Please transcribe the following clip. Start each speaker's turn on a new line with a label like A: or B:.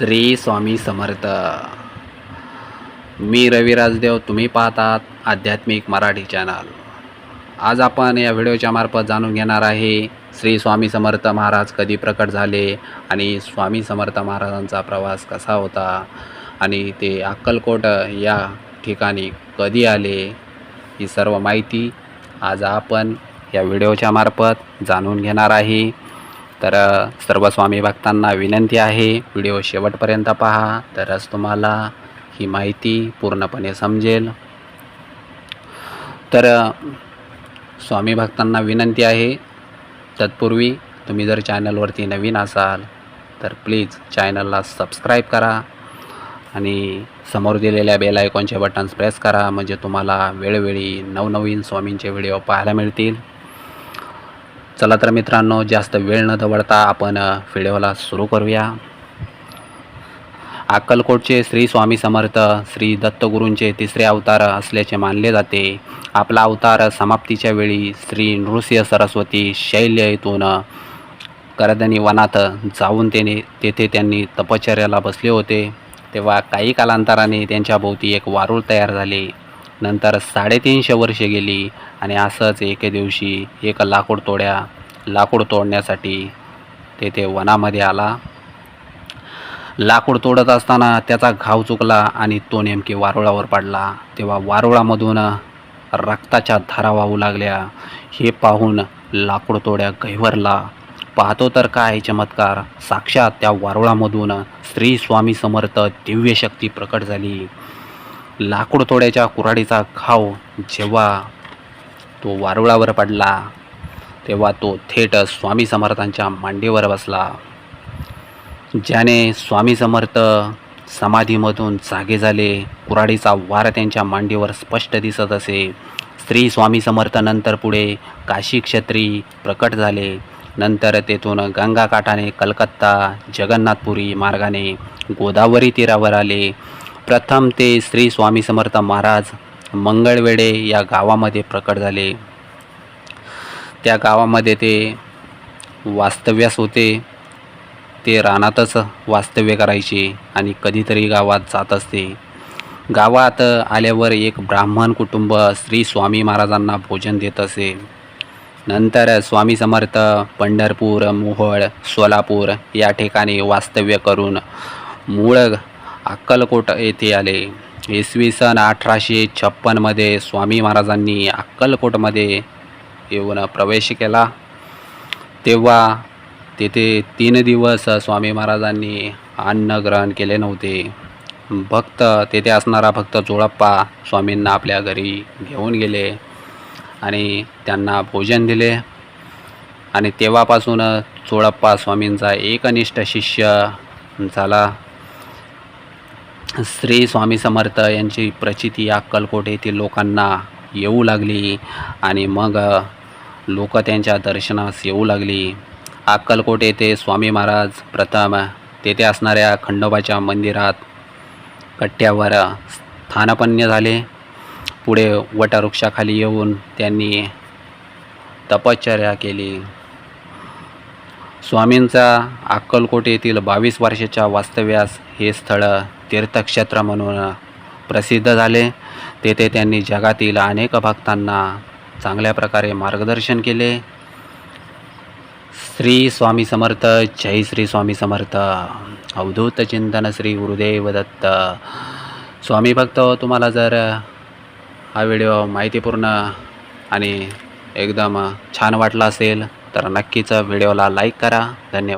A: श्री स्वामी समर्थ. मी रवी राजदेव तुम्ही पाहतात आध्यात्मिक मराठी चॅनल. आज आपण या व्हिडिओच्या मार्फत जाणून घेणार आहे श्री स्वामी समर्थ महाराज कधी प्रकट झाले आणि स्वामी समर्थ महाराजांचा प्रवास कसा होता आणि ते अक्कलकोट या ठिकाणी कधी आले ही सर्व माहिती आज आपण या व्हिडिओच्या मार्फत जाणून घेणार आहे. तर सर्व स्वामी भक्तांना विनंती आहे व्हिडिओ शेवटपर्यंत पहा. तरच तुम्हाला ही माहिती पूर्णपणे समजेल. तर स्वामी भक्तांना विनंती आहे तत्पूर्वी तुम्ही जर चॅनलवरती नवीन असाल तर प्लीज चॅनलला सबस्क्राईब करा आणि समोर दिलेल्या बेल आयकॉनचे बटन्स प्रेस करा. म्हणजे तुम्हाला वेळोवेळी नवनवीन स्वामींचे व्हिडिओ पाहायला मिळतील. चला तर मित्रांनो जास्त वेळ न दवडता आपण व्हिडिओला सुरू करूया. अक्कलकोटचे श्री स्वामी समर्थ श्री दत्तगुरूंचे तिसरे अवतार असल्याचे मानले जाते. आपला अवतार समाप्तीच्या वेळी श्री नृसिंह सरस्वती शैल्य येथून करदनी वनात जाऊन त्याने तेथे त्यांनी तपश्चर्याला बसले होते. तेव्हा काही कालांतराने त्यांच्या भोवती एक वारूळ तयार झाले. नंतर साडेतीनशे वर्षे गेली आणि असंच एके दिवशी एक लाकूड तोड्या लाकूड तोडण्यासाठी तेथे वनामध्ये आला. लाकूड तोडत असताना त्याचा घाव चुकला आणि तो नेमके वारुळावर पडला. तेव्हा वारुळामधून रक्ताच्या धारा वाहू लागल्या. हे पाहून लाकूड तोड्या गैवरला पाहतो तर काय चमत्कार. साक्षात त्या वारुळामधून श्री स्वामी समर्थ दिव्य शक्ती प्रकट झाली. लाकूड तोड्याच्या कुऱ्हाडीचा घाव जेव्हा तो वारुळावर पडला तेव्हा तो थेट स्वामी समर्थांच्या मांडीवर बसला. ज्याने स्वामी समर्थ समाधीमधून जागे झाले कुऱ्हाडीचा वार त्यांच्या मांडीवर स्पष्ट दिसत असे. श्री स्वामी समर्थ नंतर पुढे काशी क्षत्री प्रकट झाले. नंतर तेथून गंगाकाठाने कलकत्ता जगन्नाथपुरी मार्गाने गोदावरी तीरावर आले. प्रथम ते श्री स्वामी समर्थ महाराज मंगळवेडे या गावामध्ये प्रकट झाले. त्या गावामध्ये ते वास्तव्यास होते. ते रानातच वास्तव्य करायचे आणि कधीतरी गावात जात असते. गावात आल्यावर एक ब्राह्मण कुटुंब श्री स्वामी महाराजांना भोजन देत असे. नंतर स्वामी समर्थ पंढरपूर मोहोळ सोलापूर या ठिकाणी वास्तव्य करून मूळ अक्कलकोट येथे आले. इसवी सन अठराशे छप्पनमध्ये स्वामी महाराजांनी अक्कलकोटमध्ये येऊन प्रवेश केला. तेव्हा तेथे तीन दिवस स्वामी महाराजांनी अन्न ग्रहण केले नव्हते. भक्त तेथे असणारा भक्त जोळप्पा स्वामींना आपल्या घरी घेऊन गेले आणि त्यांना भोजन दिले. आणि तेव्हापासून चोळप्पा स्वामींचा एकनिष्ठ शिष्य झाला. श्री स्वामी समर्थ यांची प्रचिती अक्कलकोट येथील लोकांना येऊ लागली आणि मग लोक त्यांच्या दर्शनास येऊ लागली. अक्कलकोट येथे स्वामी महाराज प्रथम तेथे असणाऱ्या खंडोबाच्या मंदिरात कट्ट्यावर स्थानपन्य झाले. पुढे वटवृक्षाखाली येऊन त्यांनी तपश्चर्या केली. स्वामींचा अक्कलकोट येथील बावीस वर्षाच्या वास्तव्यास हे स्थळ तीर्थक्षेत्र म्हणून प्रसिद्ध झाले. तेथे त्यांनी जगातील अनेक भक्तांना चांगल्या प्रकारे मार्गदर्शन केले. श्री स्वामी समर्थ जय श्री स्वामी समर्थ. अवधूत चिंतन श्री गुरुदेव दत्त. स्वामी भक्त तुम्हाला जर हा व्हिडिओ माहितीपूर्ण आणि एकदम छान वाटला असेल तर नक्कीच व्हिडिओला लाईक करा. धन्यवाद.